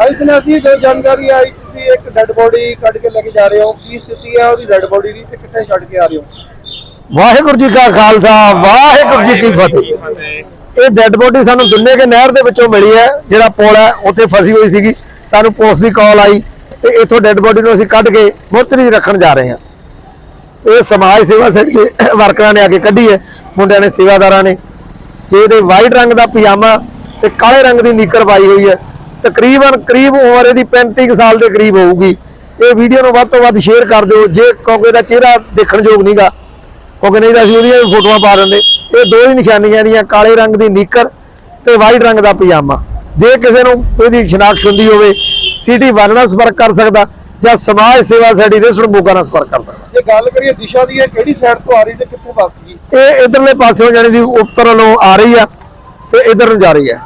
High ਸਨਾਸੀ, ਜੋ ਜਾਣਕਾਰੀ ਆਈ, ਤੁਸੀਂ ਇੱਕ ਡੈੱਡ ਬੋਡੀ ਕੱਢ ਕੇ ਲੈ ਕੇ ਜਾ ਰਹੇ ਹੋ। ਕੀ ਸਥਿਤੀ ਹੈ? ਉਹਦੀ ਡੈੱਡ ਬੋਡੀ ਦੀ ਤੇ ਕਿੱਥੇ ਛੱਡ ਕੇ ਆ ਰਹੇ ਹੋ? ਵਾਹਿਗੁਰੂ ਜੀ ਕਾ ਖਾਲਸਾ, ਵਾਹਿਗੁਰੂ ਜੀ ਕੀ ਫਤਿਹ। ਇਹ ਡੈੱਡ ਬੋਡੀ ਸਾਨੂੰ ਦੁੱਲੇ ਕੇ ਨਹਿਰ ਦੇ ਵਿੱਚੋਂ ਮਿਲੀ ਹੈ, ਜਿਹੜਾ ਪੁਲ ਹੈ, ਉੱਥੇ ਫਸੀ ਹੋਈ ਸੀਗੀ। ਸਾਨੂੰ ਪੁਲਿਸ ਦੀ ਕਾਲ ਆਈ ਤੇ ਇੱਥੋਂ ਡੈੱਡ ਬੋਡੀ ਨੂੰ ਅਸੀਂ ਕੱਢ ਕੇ ਮੋਤਰੀ ਰੱਖਣ ਜਾ ਰਹੇ ਹਾਂ। ਇਹ ਸਮਾਜ ਸੇਵਾ ਸੈੱਟ ਵਰਕਰਾਂ ਨੇ ਆ ਕੇ ਕੱਢੀ ਹੈ, ਮੁੰਡਿਆਂ ਨੇ, ਸੇਵਾਦਾਰਾਂ ਨੇ। ਤੇ ਇਹਦੇ ਵਾਈਟ ਰੰਗ ਦਾ ਪਜਾਮਾ ਤੇ ਕਾਲੇ ਰੰਗ ਦੀ ਨੀਕਰ ਪਾਈ ਹੋਈ ਹੈ, ਤਕਰੀਬਨ ਕਰੀਬ ਉਮਰ ਇਹਦੀ 35 ਕੁ ਸਾਲ ਦੇ ਕਰੀਬ ਹੋਊਗੀ। ਇਹ ਵੀਡੀਓ ਨੂੰ ਵੱਧ ਤੋਂ ਵੱਧ ਸ਼ੇਅਰ ਕਰ ਦਿਓ, ਜੇ ਕਿਉਂਕਿ ਇਹਦਾ ਚਿਹਰਾ ਦੇਖਣ ਯੋਗ ਨਹੀਂਗਾ ਕਿਉਂਕਿ ਨਹੀਂ ਤਾਂ ਅਸੀਂ ਉਹਦੀਆਂ ਵੀ ਫੋਟੋਆਂ ਪਾ ਦਿੰਦੇ। ਇਹ ਦੋ ਹੀ ਨਿਸ਼ਾਨੀਆਂ ਦੀਆਂ ਕਾਲੇ ਰੰਗ ਦੀ ਨੀਕਰ ਤੇ ਵਾਈਟ ਰੰਗ ਦਾ ਪਜਾਮਾ। ਜੇ ਕਿਸੇ ਨੂੰ ਇਹਦੀ ਸ਼ਨਾਖਤ ਹੁੰਦੀ ਹੋਵੇ ਸਿਟੀ ਵਨ ਨਾਲ ਸੰਪਰਕ ਕਰ ਸਕਦਾ। ਜਾਂ ਸਮਾਜ ਸੇਵਾ ਸੈਡੀ ਦੇ ਮੋਗਾ ਨਾਲ ਸੰਪਰਕ ਕਰ ਸਕਦਾ। ਜੇ ਗੱਲ ਕਰੀਏ ਦਿਸ਼ਾ ਦੀ ਇਹ ਕਿਹੜੀ ਸਾਈਡ ਤੋਂ ਆ ਰਹੀ ਤੇ ਕਿੱਥੇ ਵੱਸ ਗਈ? ਇਹ ਇਧਰਲੇ ਪਾਸਿਓਂ ਜਾਣੀ ਦੀ ਉੱਤਰ ਵੱਲੋਂ ਆ ਰਹੀ ਆ ਤੇ ਇਧਰ ਨੂੰ ਜਾ ਰਹੀ ਹੈ